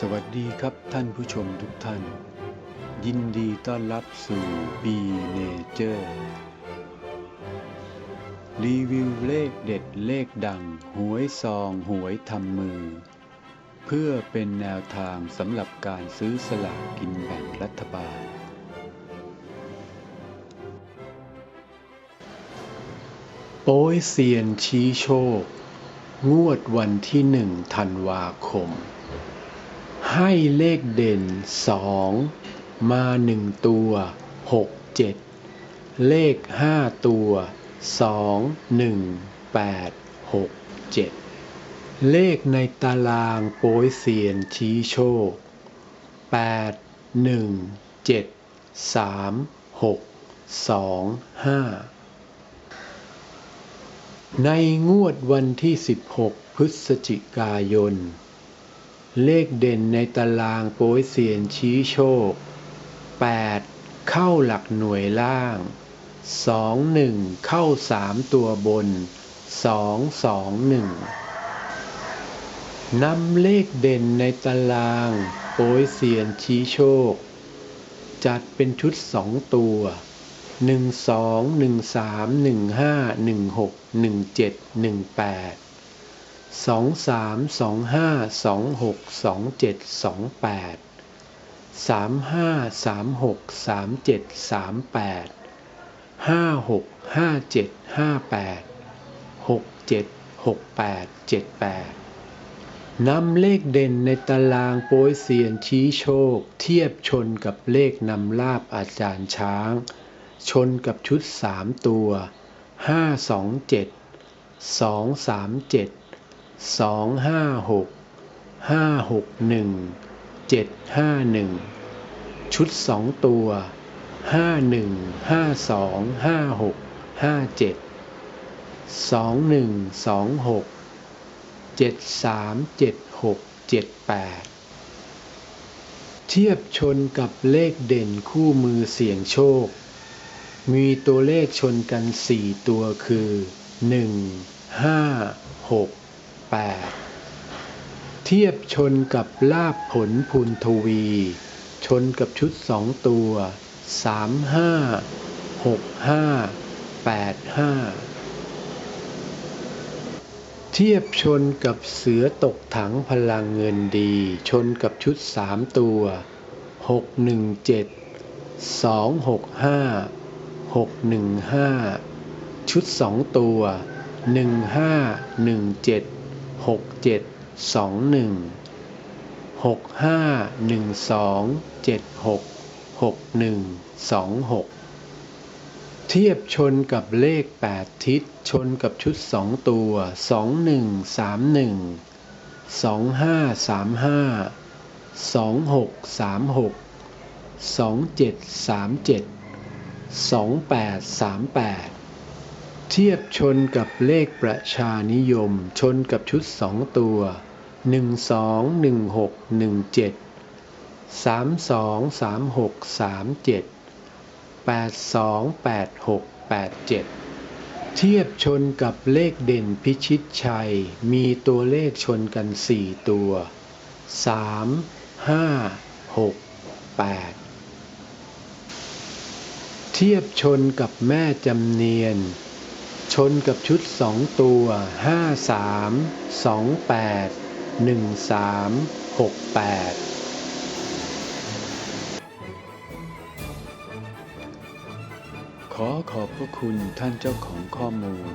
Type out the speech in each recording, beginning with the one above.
สวัสดีครับท่านผู้ชมทุกท่าน ยินดีต้อนรับสู่ B Nature รีวิวเลขเด็ดเลขดัง หวยซองหวยทำมือ เพื่อเป็นแนวทางสำหรับการซื้อสลากกินแบ่งรัฐบาล โป้ยเซียนชี้โชค งวดวันที่หนึ่งธันวาคม ให้เลขเด่นสองมาหนึ่งตัวหกเจ็ดเลขห้าตัวสองหนึ่งแปดหกเจ็ดเลขในตารางโป้ยเซียนชี้โชคแปดหนึ่งเจ็ดสามหกสองห้าในงวดวันที่ 16 พฤศจิกายน เลขเด่นในตารางโป้ยเซียนชี้โชค 8 เข้าหลักหน่วยล่าง 2 1 เข้า 3 ตัวบน 2 2 1นำเลขเด่นในตารางโป้ยเซียนชี้โชค จัดเป็นชุด 2 ตัวหนึ่งสองหนึ่ง สองสามสองห้าสองหกสองเจ็ดสองแปดสามห้าสามหกสามเจ็ดสามแปดห้าหกห้าเจ็ดห้าแปดหกเจ็ดหกแปดเจ็ดแปดนำเลขเด่นในตารางโป้ยเซียนชี้โชค เทียบชนกับเลขนำลาบอาจารย์ช้าง ชนกับชุดสามตัวห้าสองเจ็ดสองสามเจ็ด สองห้าหกห้าหกหนึ่งเจ็ดห้าหนึ่งชุดสองตัวห้าหนึ่งห้าสองห้าหกห้าเจ็ดสองหนึ่งสองหกเจ็ดสามเจ็ดหกเจ็ดแปดเทียบชนกับเลขเด่นคู่มือเสี่ยงโชค มีตัวเลขชนกันสี่ตัวคือหนึ่งห้าหก แปดเทียบชนกับลาบผลพุนทวี ชนกับชุดสองตัวสามห้าหกห้าแปดห้าเทียบชนกับเสือตกถังพลังเงินดี ชนกับชุดสามตัวหกหนึ่งเจ็ดสองหกห้าหกหนึ่งห้าชุดสองตัวหนึ่ง หกเจ็ดสองหนึ่งหกห้าหนึ่งสองเจ็ดหกหกหนึ่งสองหกเทียบชนกับเลขแปดทิศชนกับชุดสองตัวสองหนึ่งสามหนึ่งสองห้าสามห้าสองหกสามหกสองเจ็ดสามเจ็ด2838 เทียบชนกับเลขประชานิยม ชนกับชุดสองตัว 121617 323637 828687 เทียบชนกับเลขเด่นพิชิตชัย มีตัวเลขชนกัน 4 ตัว 3 5 6 8 เทียบชนกับแม่จำเนียน ชนกับชุดสองตัวห้าสามสองแปดหนึ่งสามหกแปดขอขอบพระคุณท่านเจ้าของข้อมูล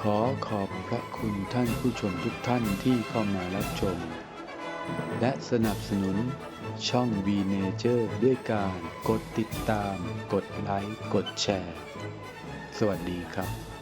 ขอขอบพระคุณท่านผู้ชมทุกท่านที่เข้ามารับชม และสนับสนุนช่อง V Nature ด้วยการกดติดตาม กดไลค์ กดแชร์ สวัสดีครับ